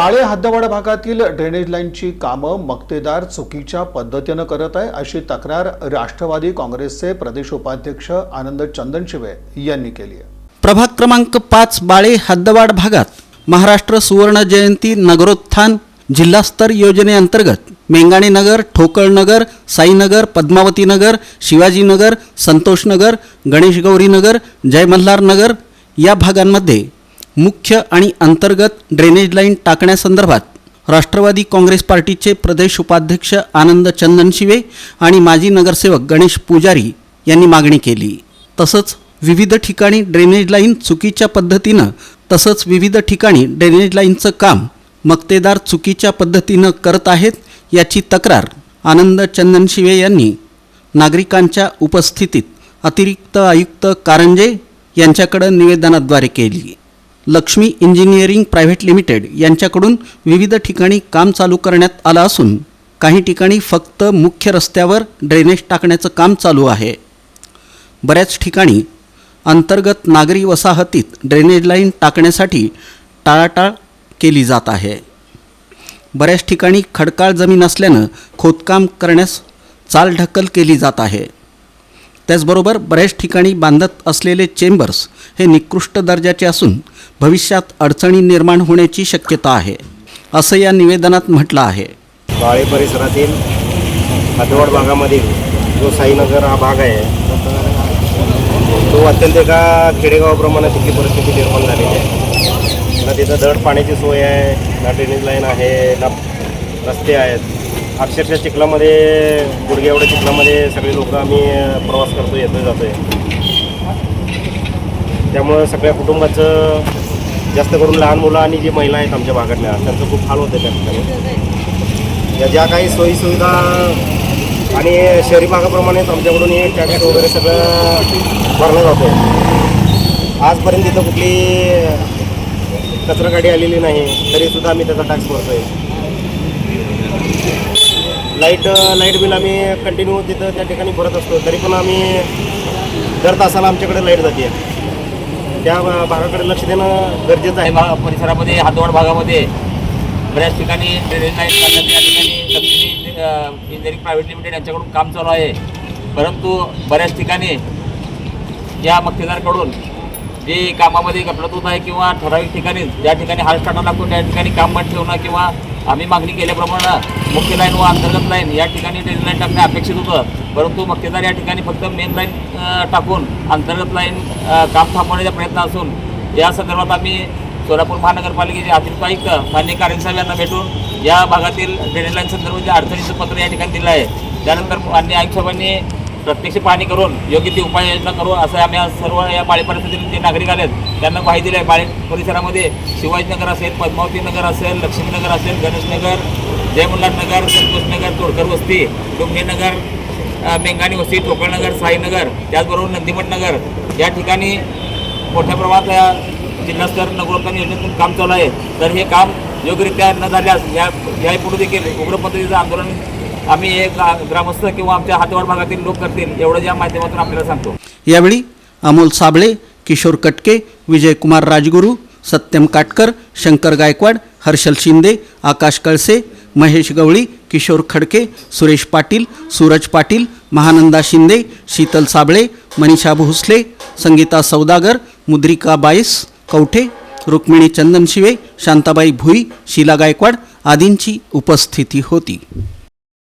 बाळे हद्दवाडा भागातील ड्रेनेज लाईनची कामं मक्तेदार चुकीच्या पद्धतीनं करत आहे अशी तक्रार राष्ट्रवादी काँग्रेसचे प्रदेश उपाध्यक्ष आनंद चंदनशिवे यांनी केली आहे. प्रभाग क्रमांक पाच बाळे हद्दवाड भागात महाराष्ट्र सुवर्ण जयंती नगरोत्थान जिल्हास्तर योजनेअंतर्गत मेंगाणे नगर ठोकळनगर साईनगर पद्मावती नगर शिवाजीनगर संतोषनगर गणेशगौरीनगर जय मल्हार नगर या भागांमध्ये मुख्य आणि अंतर्गत ड्रेनेज लाईन टाकण्यासंदर्भात राष्ट्रवादी काँग्रेस पार्टीचे प्रदेश उपाध्यक्ष आनंद चंदनशिवे आणि माजी नगरसेवक गणेश पुजारी यांनी मागणी केली. तसंच विविध ठिकाणी ड्रेनेज लाईन चुकीच्या पद्धतीनं तसंच विविध ठिकाणी ड्रेनेज लाईनचं काम मक्तेदार चुकीच्या पद्धतीनं करत आहेत याची तक्रार आनंद चंदनशिवे यांनी नागरिकांच्या उपस्थितीत अतिरिक्त आयुक्त कारंजे यांच्याकडं निवेदनाद्वारे केली. लक्ष्मी इंजिनिअरिंग प्रायव्हेट लिमिटेड यांच्याकडून विविध ठिकाणी काम चालू करण्यात आलं असून काही ठिकाणी फक्त मुख्य रस्त्यावर ड्रेनेज टाकण्याचं काम चालू आहे. बऱ्याच ठिकाणी अंतर्गत नागरी वसाहतीत ड्रेनेज लाईन टाकण्यासाठी टाळाटाळ केली जात आहे. बऱ्याच ठिकाणी खडकाळ जमीन असल्यानं खोदकाम करण्यास चालढकल केली जात आहे. त्याचबरोबर बऱ्याच ठिकाणी बांधत असलेले चेंबर्स हे निकृष्ट दर्जाचे असून भविष्यात अडचणी निर्माण होण्याची शक्यता आहे असं या निवेदनात म्हटलं आहे. बाळे परिसरातील हदवड भागामधील जो साईनगर हा भाग आहे तो अत्यंत एका खेडेगावाप्रमाणे तिथली परिस्थिती निर्माण झालेली आहे. ना तिथं दड पाण्याची सोय आहे ना ड्रेनेज लाईन आहे ना रस्ते आहेत. अक्षरशः चिखलामध्ये गुडघे एवढ्या चिखलामध्ये सगळे लोक आम्ही प्रवास करतो येतो जातो आहे त्यामुळं सगळ्या कुटुंबाचं जास्त करून लहान मुलं आणि जी महिला आहेत आमच्या भागातल्या त्यांचं खूप हाल होतं त्या ठिकाणी. या ज्या काही सोयीसुविधा आणि शहरी भागाप्रमाणेच आमच्याकडून हे टॅक्स वगैरे सगळं भरलं जातं आजपर्यंत इथं कुठली कचरा गाडी आलेली नाही तरीसुद्धा आम्ही त्याचा टॅक्स भरतो आहे लाइट लाइट बिल आम्ही कंटिन्यू तिथं त्या ठिकाणी भरत असतो. तरी पण आम्ही दर तासाला आमच्याकडे लाइट जाते. त्या भागाकडे लक्ष देणं गरजेचं आहे. परिसरामध्ये हातवड भागामध्ये बऱ्याच ठिकाणी ड्रेनेज लाईन काढण्यात या ठिकाणी लक्ष्मी इंजिनिअरिंग प्रायव्हेट लिमिटेड यांच्याकडून काम चालू आहे. परंतु बऱ्याच ठिकाणी या मक्तेदारकडून जे कामामध्ये गफलत होत आहे किंवा ठराविक ठिकाणी ज्या ठिकाणी हाल टाटा लागतो त्या ठिकाणी काम बंद ठेवणं किंवा आम्ही मागणी केल्याप्रमाणे मुख्य लाईन व अंतर्गत लाईन या ठिकाणी ड्रेनेज लाईन टाकणे अपेक्षित होतं. परंतु मक्तेदार या ठिकाणी फक्त मेन लाईन टाकून अंतर्गत लाईन काम थांबवण्याचा प्रयत्न असून या संदर्भात आम्ही सोलापूर महानगरपालिकेचे अतिरिक्त आयुक्त मान्य कार्यसाहेब यांना भेटून या भागातील ड्रेनेज लाईन संदर्भातील अडचणीचं पत्र या ठिकाणी दिलं आहे. त्यानंतर मान्य आयुक्त साहेबांनी प्रत्यक्ष पाहणी करून योग्य ती उपाययोजना करू असं आम्ही सर्व या बाळे जे नागरिक आलेत त्यांना माहिती आहे बाळे परिसरामध्ये शिवाजीनगर असेल पद्मावती नगर असेल लक्ष्मीनगर असेल गणेशनगर जय नगर संतोषनगर तोडकर वस्ती डोंगरेनगर मेंगाणी वस्ती टोकळनगर साईनगर त्याचबरोबर नंदीमठनगर या ठिकाणी मोठ्या प्रमाणात जिल्हास्तर नगरोत्थान योजनेतून काम चालू आहे. तर हे काम योग्यरित्या न झाल्यास या यापुढे देखील उग्र पद्धतीचं आंदोलन आम्ही एक ग्रामस्थ किंवा आमच्या हातवाड भागातील लोक करतील एवढं या माध्यमातून आपल्याला सांगतो. यावेळी अमोल साबळे किशोर कटके विजयकुमार राजगुरू सत्यम काटकर शंकर गायकवाड हर्षल शिंदे आकाश कळसे महेश गवळी किशोर खडके सुरेश पाटील सूरज पाटील महानंदा शिंदे शीतल साबळे मनीषा भोसले संगीता सौदागर मुद्रिका बाईस कवठे रुक्मिणी चंदनशिवे शांताबाई भुई शीला गायकवाड आदींची उपस्थिती होती.